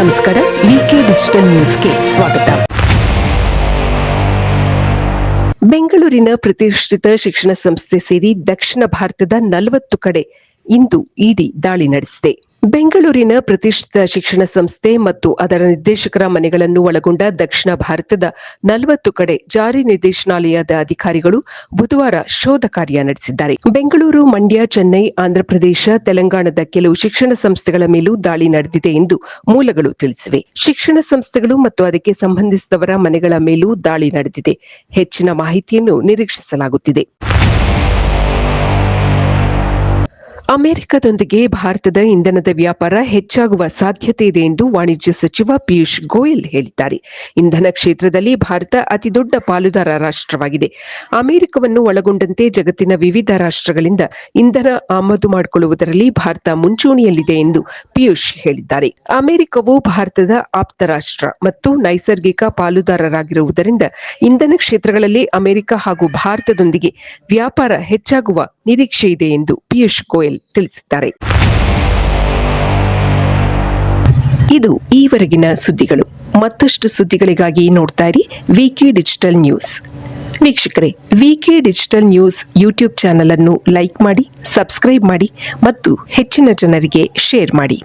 ನಮಸ್ಕಾರ ವಿಕೆ ಡಿಜಿಟಲ್ ನ್ಯೂಸ್ಗೆ ಸ್ವಾಗತ. ಬೆಂಗಳೂರಿನ ಪ್ರತಿಷ್ಠಿತ ಶಿಕ್ಷಣ ಸಂಸ್ಥೆ ಸೇರಿ ದಕ್ಷಿಣ ಭಾರತದ ನಲವತ್ತು ಕಡೆ ಇಂದು ಇಡಿ ದಾಳಿ ನಡೆಸಿದೆ. ಬೆಂಗಳೂರಿನ ಪ್ರತಿಷ್ಠಿತ ಶಿಕ್ಷಣ ಸಂಸ್ಥೆ ಮತ್ತು ಅದರ ನಿರ್ದೇಶಕರ ಮನೆಗಳನ್ನು ಒಳಗೊಂಡ ದಕ್ಷಿಣ ಭಾರತದ ನಲವತ್ತು ಕಡೆ ಜಾರಿ ನಿರ್ದೇಶನಾಲಯದ ಅಧಿಕಾರಿಗಳು ಬುಧವಾರ ಶೋಧ ಕಾರ್ಯ ನಡೆಸಿದ್ದಾರೆ. ಬೆಂಗಳೂರು, ಮಂಡ್ಯ, ಚೆನ್ನೈ ಆಂಧ್ರಪ್ರದೇಶ ತೆಲಂಗಾಣದ ಕೆಲವು ಶಿಕ್ಷಣ ಸಂಸ್ಥೆಗಳ ಮೇಲೂ ದಾಳಿ ನಡೆದಿದೆ ಎಂದು ಮೂಲಗಳು ತಿಳಿಸಿವೆ. ಶಿಕ್ಷಣ ಸಂಸ್ಥೆಗಳು ಮತ್ತು ಅದಕ್ಕೆ ಸಂಬಂಧಿಸಿದವರ ಮನೆಗಳ ಮೇಲೂ ದಾಳಿ ನಡೆದಿದೆ. ಹೆಚ್ಚಿನ ಮಾಹಿತಿಯನ್ನು ನಿರೀಕ್ಷಿಸಲಾಗುತ್ತಿದೆ. ಅಮೆರಿಕದೊಂದಿಗೆ ಭಾರತದ ಇಂಧನದ ವ್ಯಾಪಾರ ಹೆಚ್ಚಾಗುವ ಸಾಧ್ಯತೆ ಇದೆ ಎಂದು ವಾಣಿಜ್ಯ ಸಚಿವ ಪಿಯೂಷ್ ಗೋಯಲ್ ಹೇಳಿದ್ದಾರೆ. ಇಂಧನ ಕ್ಷೇತ್ರದಲ್ಲಿ ಭಾರತ ಅತಿದೊಡ್ಡ ಪಾಲುದಾರ ರಾಷ್ಟ್ರವಾಗಿದೆ. ಅಮೆರಿಕವನ್ನು ಒಳಗೊಂಡಂತೆ ಜಗತ್ತಿನ ವಿವಿಧ ರಾಷ್ಟ್ರಗಳಿಂದ ಇಂಧನ ಆಮದು ಮಾಡಿಕೊಳ್ಳುವುದರಲ್ಲಿ ಭಾರತ ಮುಂಚೂಣಿಯಲ್ಲಿದೆ ಎಂದು ಪಿಯೂಷ್ ಹೇಳಿದ್ದಾರೆ. ಅಮೆರಿಕವು ಭಾರತದ ಆಪ್ತ ರಾಷ್ಟ್ರ ಮತ್ತು ನೈಸರ್ಗಿಕ ಪಾಲುದಾರರಾಗಿರುವುದರಿಂದ ಇಂಧನ ಕ್ಷೇತ್ರಗಳಲ್ಲಿ ಅಮೆರಿಕ ಹಾಗೂ ಭಾರತದೊಂದಿಗೆ ವ್ಯಾಪಾರ ಹೆಚ್ಚಾಗುವ ನಿರೀಕ್ಷೆ ಇದೆ ಎಂದು ಪಿಯೂಷ್ ಗೋಯಲ್ ತಿಳಿಸಿದ್ದಾರೆ. ಇದು ಈವರೆಗಿನ ಸುದ್ದಿಗಳು. ಮತ್ತಷ್ಟು ಸುದ್ದಿಗಳಿಗಾಗಿ ನೋಡ್ತಾ ಇರಿ ವಿಕೆ ಡಿಜಿಟಲ್ ನ್ಯೂಸ್. ವೀಕ್ಷಕರೇ, VK digital news YouTube channel ಅನ್ನು ಲೈಕ್ ಮಾಡಿ, ಸಬ್ಸ್ಕ್ರೈಬ್ ಮಾಡಿ ಮತ್ತು ಹೆಚ್ಚಿನ ಜನರಿಗೆ ಶೇರ್ ಮಾಡಿ.